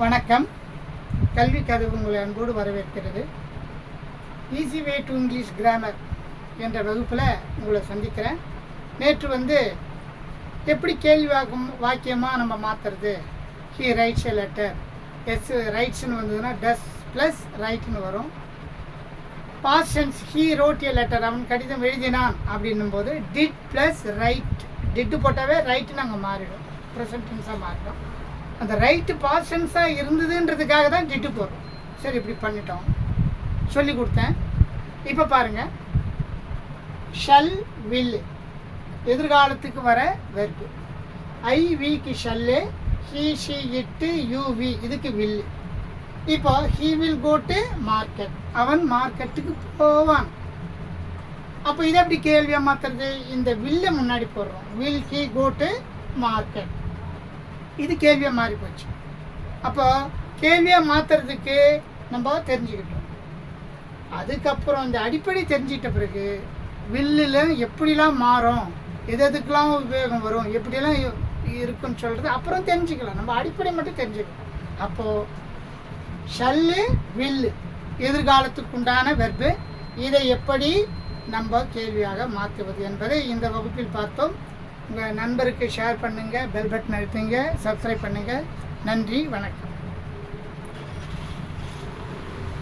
வணக்கம். கல்வி கதவு உங்களை அன்போடு வரவேற்கிறது. Easy way to English grammar என்ற வகுப்பில் உங்களை சந்திக்கிறேன். நேற்று வந்து எப்படி கேள்வி வாக்கம் வாக்கியமாக நம்ம மாற்றுறது he writes a letter S ரைட்ஸ்னு வந்ததுன்னா டஸ் ப்ளஸ் ரைட்னு வரும். Past tense he wrote a letter அவன் கடிதம் எழுதினான் அப்படின்னும் போது டிட் ப்ளஸ் ரைட் டிட்டு போட்டாவே ரைட்டு நாங்கள் மாறிடும். ப்ரெசன்டென்ஸாக மாறிடும். அந்த ரைட்டு பாசன்ஸாக இருந்ததுன்றதுக்காக தான் திட்டு போடுறோம். சரி இப்படி பண்ணிட்டோம். சொல்லி கொடுத்தேன். இப்போ பாருங்கள் ஷல் வில் எதிர்காலத்துக்கு வர வெர்பு ஐ விக்கு shall he she it you we இதுக்கு வில் இப்போ he will go to market அவன் மார்க்கெட்டுக்கு போவான். அப்போ இதை எப்படி கேள்வியாக மாற்றுறது இந்த வில்லை முன்னாடி போடுறோம். Will he go to market இது கேள்வியாக மாறி போச்சு. அப்போ கேள்வியாக மாற்றுறதுக்கு நம்ம தெரிஞ்சுக்கிட்டோம். அதுக்கப்புறம் இந்த அடிப்படை தெரிஞ்சிட்ட பிறகு வில்லில் எப்படிலாம் மாறும் எது எதுக்கெல்லாம் உபயோகம் வரும் எப்படியெல்லாம் இருக்குன்னு சொல்கிறது அப்புறம் தெரிஞ்சுக்கலாம். நம்ம அடிப்படை மட்டும் தெரிஞ்சுக்கலாம். அப்போது ஷல்லு வில்லு எதிர்காலத்துக்கு உண்டான வெர்பு. இதை எப்படி நம்ம கேள்வியாக மாற்றுவது என்பதை இந்த வகுப்பில் பார்த்தோம். உங்கள் நண்பருக்கு ஷேர் பண்ணுங்கள் பெல் பட்டன் அழுத்துங்க சப்ஸ்கிரைப் பண்ணுங்கள் நன்றி வணக்கம்.